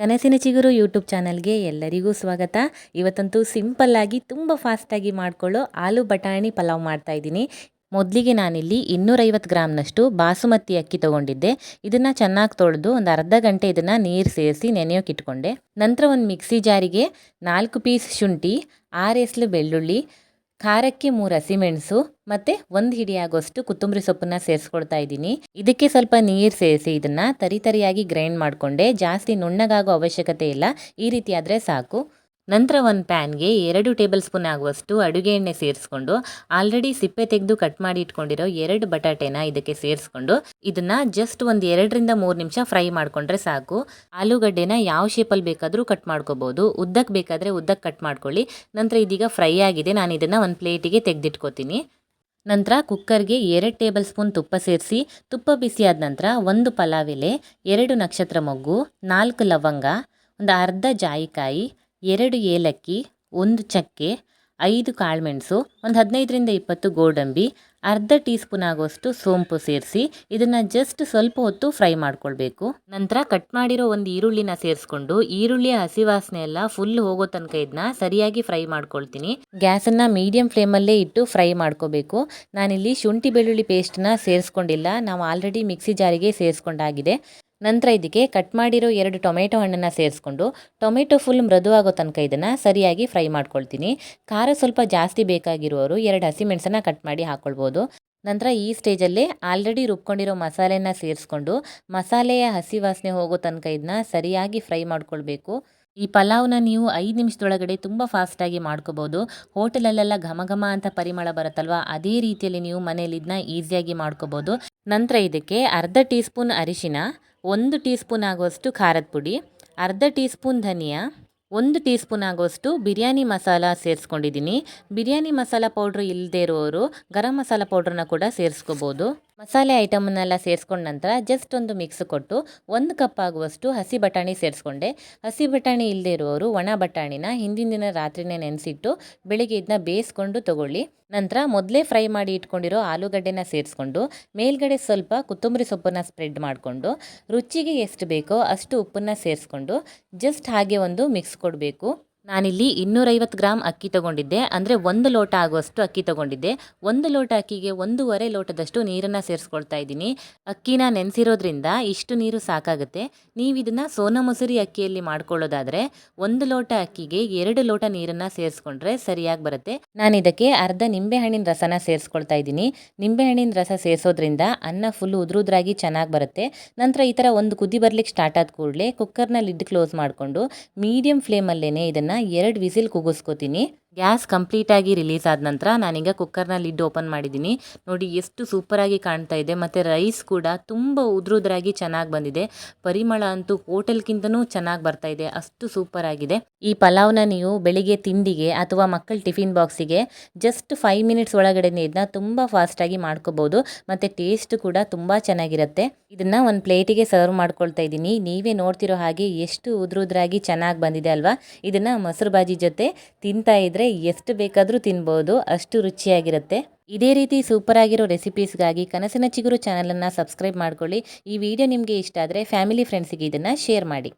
ಕನಸಿನ ಚಿಗುರು ಯೂಟ್ಯೂಬ್ ಚಾನಲ್ಗೆ ಎಲ್ಲರಿಗೂ ಸ್ವಾಗತ. ಇವತ್ತಂತೂ ಸಿಂಪಲ್ಲಾಗಿ ತುಂಬ ಫಾಸ್ಟಾಗಿ ಮಾಡಿಕೊಳ್ಳೋ ಆಲೂ ಬಟಾಣಿ ಪಲಾವ್ ಮಾಡ್ತಾ ಇದ್ದೀನಿ. ಮೊದಲಿಗೆ ನಾನಿಲ್ಲಿ ಇನ್ನೂರೈವತ್ತು ಗ್ರಾಮ್ನಷ್ಟು ಬಾಸುಮತಿ ಅಕ್ಕಿ ತೊಗೊಂಡಿದ್ದೆ. ಇದನ್ನು ಚೆನ್ನಾಗಿ ತೊಳೆದು ಒಂದು ಅರ್ಧ ಗಂಟೆ ಇದನ್ನು ನೀರು ಸೇರಿಸಿ ನೆನೆಯೋಕೆ ಇಟ್ಕೊಂಡೆ. ನಂತರ ಒಂದು ಮಿಕ್ಸಿ ಜಾರಿಗೆ ನಾಲ್ಕು ಪೀಸ್ ಶುಂಠಿ, ಆರು ಬೆಳ್ಳುಳ್ಳಿ ಖಾರಕ್ಕೆ ಮೂರು ಹಸಿಮೆಣಸು ಮತ್ತು ಒಂದು ಹಿಡಿ ಆಗೋಷ್ಟು ಕೊತ್ತಂಬರಿ ಸೊಪ್ಪನ್ನ ಸೇರಿಸ್ಕೊಳ್ತಾ ಇದ್ದೀನಿ. ಇದಕ್ಕೆ ಸ್ವಲ್ಪ ನೀರು ಸೇರಿಸಿ ಇದನ್ನು ತರಿತರಿಯಾಗಿ ಗ್ರೈಂಡ್ ಮಾಡಿಕೊಂಡೆ. ಜಾಸ್ತಿ ನುಣ್ಣಗಾಗೋ ಅವಶ್ಯಕತೆ ಇಲ್ಲ. ಈ ರೀತಿ ಆದರೆ ಸಾಕು. ನಂತರ ಒಂದು ಪ್ಯಾನ್ಗೆ ಎರಡು ಟೇಬಲ್ ಸ್ಪೂನ್ ಆಗುವಷ್ಟು ಅಡುಗೆ ಎಣ್ಣೆ ಸೇರಿಸ್ಕೊಂಡು, ಆಲ್ರೆಡಿ ಸಿಪ್ಪೆ ತೆಗೆದು ಕಟ್ ಮಾಡಿ ಇಟ್ಕೊಂಡಿರೋ ಎರಡು ಬಟಾಟೆನ ಇದಕ್ಕೆ ಸೇರಿಸ್ಕೊಂಡು, ಇದನ್ನ ಜಸ್ಟ್ ಒಂದು ಎರಡರಿಂದ ಮೂರು ನಿಮಿಷ ಫ್ರೈ ಮಾಡ್ಕೊಂಡ್ರೆ ಸಾಕು. ಆಲೂಗಡ್ಡೆನ ಯಾವ ಶೇಪಲ್ಲಿ ಬೇಕಾದರೂ ಕಟ್ ಮಾಡ್ಕೋಬೋದು. ಉದ್ದಕ್ಕೆ ಬೇಕಾದರೆ ಉದ್ದಕ್ಕೆ ಕಟ್ ಮಾಡ್ಕೊಳ್ಳಿ. ನಂತರ ಇದೀಗ ಫ್ರೈ ಆಗಿದೆ. ನಾನು ಇದನ್ನು ಒಂದು ಪ್ಲೇಟಿಗೆ ತೆಗೆದಿಟ್ಕೋತೀನಿ. ನಂತರ ಕುಕ್ಕರ್ಗೆ ಎರಡು ಟೇಬಲ್ ಸ್ಪೂನ್ ತುಪ್ಪ ಸೇರಿಸಿ, ತುಪ್ಪ ಬಿಸಿಯಾದ ನಂತರ ಒಂದು ಪಲಾವ್ ಎಲೆ, ಎರಡು ನಕ್ಷತ್ರ ಮೊಗ್ಗು, ನಾಲ್ಕು ಲವಂಗ, ಒಂದು ಅರ್ಧ ಜಾಯಿಕಾಯಿ ಎರಡು ಏಲಕ್ಕಿ, ಒಂದು ಚಕ್ಕೆ, ಐದು ಕಾಳುಮೆಣಸು, ಒಂದು ಹದಿನೈದರಿಂದ ಇಪ್ಪತ್ತು ಗೋಡಂಬಿ, ಅರ್ಧ ಟೀ ಸ್ಪೂನ್ ಆಗೋಷ್ಟು ಸೋಂಪು ಸೇರಿಸಿ ಇದನ್ನು ಜಸ್ಟ್ ಸ್ವಲ್ಪ ಹೊತ್ತು ಫ್ರೈ ಮಾಡ್ಕೊಳ್ಬೇಕು. ನಂತರ ಕಟ್ ಮಾಡಿರೋ ಒಂದು ಈರುಳ್ಳಿನ ಸೇರಿಸ್ಕೊಂಡು ಈರುಳ್ಳಿಯ ಹಸಿ ವಾಸನೆ ಎಲ್ಲ ಫುಲ್ ಹೋಗೋ ತನಕ ಇದನ್ನ ಸರಿಯಾಗಿ ಫ್ರೈ ಮಾಡ್ಕೊಳ್ತೀನಿ. ಗ್ಯಾಸನ್ನು ಮೀಡಿಯಂ ಫ್ಲೇಮಲ್ಲೇ ಇಟ್ಟು ಫ್ರೈ ಮಾಡ್ಕೋಬೇಕು. ನಾನಿಲ್ಲಿ ಶುಂಠಿ ಬೆಳ್ಳುಳ್ಳಿ ಪೇಸ್ಟನ್ನ ಸೇರಿಸ್ಕೊಂಡಿಲ್ಲ. ನಾವು ಆಲ್ರೆಡಿ ಮಿಕ್ಸಿ ಜಾರಿಗೆ ಸೇರಿಸ್ಕೊಂಡಾಗಿದೆ. ನಂತರ ಇದಕ್ಕೆ ಕಟ್ ಮಾಡಿರೋ ಎರಡು ಟೊಮೆಟೊ ಹಣ್ಣನ್ನು ಸೇರಿಸ್ಕೊಂಡು ಟೊಮೆಟೊ ಫುಲ್ ಮೃದುವಾಗೋ ತನಕ ಇದನ್ನು ಸರಿಯಾಗಿ ಫ್ರೈ ಮಾಡ್ಕೊಳ್ತೀನಿ. ಖಾರ ಸ್ವಲ್ಪ ಜಾಸ್ತಿ ಬೇಕಾಗಿರುವವರು ಎರಡು ಹಸಿಮೆಣಸನ್ನು ಕಟ್ ಮಾಡಿ ಹಾಕ್ಕೊಳ್ಬೋದು ನಂತರ ಈ ಸ್ಟೇಜಲ್ಲೇ ಆಲ್ರೆಡಿ ರುಬ್ಕೊಂಡಿರೋ ಮಸಾಲೆನ ಸೇರಿಸ್ಕೊಂಡು ಮಸಾಲೆಯ ಹಸಿ ವಾಸನೆ ಹೋಗೋ ತನಕ ಇದನ್ನ ಸರಿಯಾಗಿ ಫ್ರೈ ಮಾಡ್ಕೊಳ್ಬೇಕು. ಈ ಪಲಾವ್ನ ನೀವು ಐದು ನಿಮಿಷದೊಳಗಡೆ ತುಂಬ ಫಾಸ್ಟಾಗಿ ಮಾಡ್ಕೋಬೋದು. ಹೋಟೆಲಲ್ಲೆಲ್ಲ ಘಮ ಘಮ ಅಂತ ಪರಿಮಳ ಬರುತ್ತಲ್ವ? ಅದೇ ರೀತಿಯಲ್ಲಿ ನೀವು ಮನೇಲಿ ಇದನ್ನ ಈಸಿಯಾಗಿ ಮಾಡ್ಕೋಬೋದು. ನಂತರ ಇದಕ್ಕೆ ಅರ್ಧ ಟೀ ಸ್ಪೂನ್ ಅರಿಶಿನ ಒಂದು ಟೀ ಸ್ಪೂನ್ ಆಗುವಷ್ಟು ಖಾರದ ಪುಡಿ, ಅರ್ಧ ಟೀ ಸ್ಪೂನ್ ಧನಿಯಾ, ಒಂದು ಟೀ ಸ್ಪೂನ್ ಆಗುವಷ್ಟು ಬಿರಿಯಾನಿ ಮಸಾಲ ಸೇರಿಸ್ಕೊಂಡಿದ್ದೀನಿ. ಬಿರಿಯಾನಿ ಮಸಾಲ ಪೌಡ್ರ್ ಇಲ್ಲದೇ ಇರೋರು ಗರಂ ಮಸಾಲ ಪೌಡ್ರನ್ನ ಕೂಡ ಸೇರಿಸ್ಕೋಬೋದು. ಮಸಾಲೆ ಐಟಮನ್ನೆಲ್ಲ ಸೇರಿಸ್ಕೊಂಡ ನಂತರ ಜಸ್ಟ್ ಒಂದು ಮಿಕ್ಸ್ ಕೊಟ್ಟು ಒಂದು ಕಪ್ ಆಗುವಷ್ಟು ಹಸಿ ಬಟಾಣಿ ಸೇರಿಸ್ಕೊಂಡೆ. ಹಸಿ ಬಟಾಣಿ ಇಲ್ಲದೆ ಇರುವವರು ಒಣ ಬಟಾಣಿನ ಹಿಂದಿನ ದಿನ ರಾತ್ರಿನೇ ನೆನೆಸಿಟ್ಟು ಬೆಳಿಗ್ಗೆ ಇದನ್ನ ಬೇಯಿಸ್ಕೊಂಡು ತಗೊಳ್ಳಿ. ನಂತರ ಮೊದಲೇ ಫ್ರೈ ಮಾಡಿ ಇಟ್ಕೊಂಡಿರೋ ಆಲೂಗಡ್ಡೆನ ಸೇರಿಸ್ಕೊಂಡು ಮೇಲ್ಗಡೆ ಸ್ವಲ್ಪ ಕೊತ್ತಂಬರಿ ಸೊಪ್ಪನ್ನು ಸ್ಪ್ರೆಡ್ ಮಾಡಿಕೊಂಡು ರುಚಿಗೆ ಎಷ್ಟು ಬೇಕೋ ಅಷ್ಟು ಉಪ್ಪನ್ನು ಸೇರಿಸ್ಕೊಂಡು ಜಸ್ಟ್ ಹಾಗೆ ಒಂದು ಮಿಕ್ಸ್ ಕೊಡಬೇಕು. ನಾನಿಲ್ಲಿ ಇನ್ನೂರೈವತ್ತು ಗ್ರಾಮ್ ಅಕ್ಕಿ ತಗೊಂಡಿದ್ದೆ. ಅಂದರೆ ಒಂದು ಲೋಟ ಆಗುವಷ್ಟು ಅಕ್ಕಿ ತಗೊಂಡಿದ್ದೆ. ಒಂದು ಲೋಟ ಅಕ್ಕಿಗೆ ಒಂದೂವರೆ ಲೋಟದಷ್ಟು ನೀರನ್ನು ಸೇರಿಸ್ಕೊಳ್ತಾ ಇದ್ದೀನಿ. ಅಕ್ಕಿನ ನೆನೆಸಿರೋದ್ರಿಂದ ಇಷ್ಟು ನೀರು ಸಾಕಾಗುತ್ತೆ. ನೀವು ಇದನ್ನು ಸೋನಾ ಮೊಸರಿ ಅಕ್ಕಿಯಲ್ಲಿ ಮಾಡ್ಕೊಳ್ಳೋದಾದರೆ ಒಂದು ಲೋಟ ಅಕ್ಕಿಗೆ ಎರಡು ಲೋಟ ನೀರನ್ನು ಸೇರಿಸ್ಕೊಂಡ್ರೆ ಸರಿಯಾಗಿ ಬರುತ್ತೆ. ನಾನು ಇದಕ್ಕೆ ಅರ್ಧ ನಿಂಬೆಹಣ್ಣಿನ ರಸನ ಸೇರಿಸ್ಕೊಳ್ತಾ ಇದ್ದೀನಿ. ನಿಂಬೆಹಣ್ಣಿನ ರಸ ಸೇರಿಸೋದ್ರಿಂದ ಅನ್ನ ಫುಲ್ ಉದುರುದ್ರಾಗಿ ಚೆನ್ನಾಗಿ ಬರುತ್ತೆ. ನಂತರ ಈ ಥರ ಒಂದು ಕುದಿ ಬರ್ಲಿಕ್ಕೆ ಸ್ಟಾರ್ಟ್ ಆದ ಕೂಡಲೇ ಕುಕ್ಕರ್ನ ಲಿಡ್ ಕ್ಲೋಸ್ ಮಾಡಿಕೊಂಡು ಮೀಡಿಯಂ ಫ್ಲೇಮಲ್ಲೇ ಇದನ್ನು ಎರಡು ವಿಸಿಲ್ ಕೂಗಿಸ್ಕೊತೀನಿ ಗ್ಯಾಸ್ ಕಂಪ್ಲೀಟಾಗಿ ರಿಲೀಸ್ ಆದ ನಂತರ ನಾನೀಗ ಕುಕ್ಕರ್ನ ಲಿಡ್ ಓಪನ್ ಮಾಡಿದ್ದೀನಿ. ನೋಡಿ ಎಷ್ಟು ಸೂಪರಾಗಿ ಕಾಣ್ತಾ ಇದೆ. ಮತ್ತು ರೈಸ್ ಕೂಡ ತುಂಬ ಉದ್ರುದ್ರಾಗಿ ಚೆನ್ನಾಗಿ ಬಂದಿದೆ. ಪರಿಮಳ ಅಂತೂ ಹೋಟೆಲ್ಗಿಂತನೂ ಚೆನ್ನಾಗಿ ಬರ್ತಾ ಇದೆ. ಅಷ್ಟು ಸೂಪರಾಗಿದೆ. ಈ ಪಲಾವ್ನ ನೀವು ಬೆಳಿಗ್ಗೆ ತಿಂಡಿಗೆ ಅಥವಾ ಮಕ್ಕಳ ಟಿಫಿನ್ ಬಾಕ್ಸಿಗೆ ಜಸ್ಟ್ ಫೈವ್ ಮಿನಿಟ್ಸ್ ಒಳಗಡೆ ಇದನ್ನ ತುಂಬ ಫಾಸ್ಟಾಗಿ ಮಾಡ್ಕೋಬೋದು. ಮತ್ತು ಟೇಸ್ಟ್ ಕೂಡ ತುಂಬ ಚೆನ್ನಾಗಿರುತ್ತೆ. ಇದನ್ನು ಒಂದು ಪ್ಲೇಟಿಗೆ ಸರ್ವ್ ಮಾಡ್ಕೊಳ್ತಾ ಇದ್ದೀನಿ. ನೀವೇ ನೋಡ್ತಿರೋ ಹಾಗೆ ಎಷ್ಟು ಉದ್ರುದ್ರಾಗಿ ಚೆನ್ನಾಗಿ ಬಂದಿದೆ ಅಲ್ವಾ? ಇದನ್ನು ಮೊಸರು ಬಾಜಿ ಜೊತೆ ತಿಂತಾ ಇದ್ರೆ ಎಷ್ಟು ಬೇಕಾದರೂ ತಿನ್ಬೋದು, ಅಷ್ಟು ರುಚಿಯಾಗಿರುತ್ತೆ. ಇದೇ ರೀತಿ ಸೂಪರ್ ಆಗಿರೋ ರೆಸಿಪೀಸ್ಗಾಗಿ ಕನಸಿನ ಚಿಗುರು ಚಾನಲನ್ನು ಸಬ್ಸ್ಕ್ರೈಬ್ ಮಾಡ್ಕೊಳ್ಳಿ. ಈ ವಿಡಿಯೋ ನಿಮಗೆ ಇಷ್ಟ ಆದರೆ ಫ್ಯಾಮಿಲಿ ಫ್ರೆಂಡ್ಸಿಗೆ ಇದನ್ನು ಶೇರ್ ಮಾಡಿ.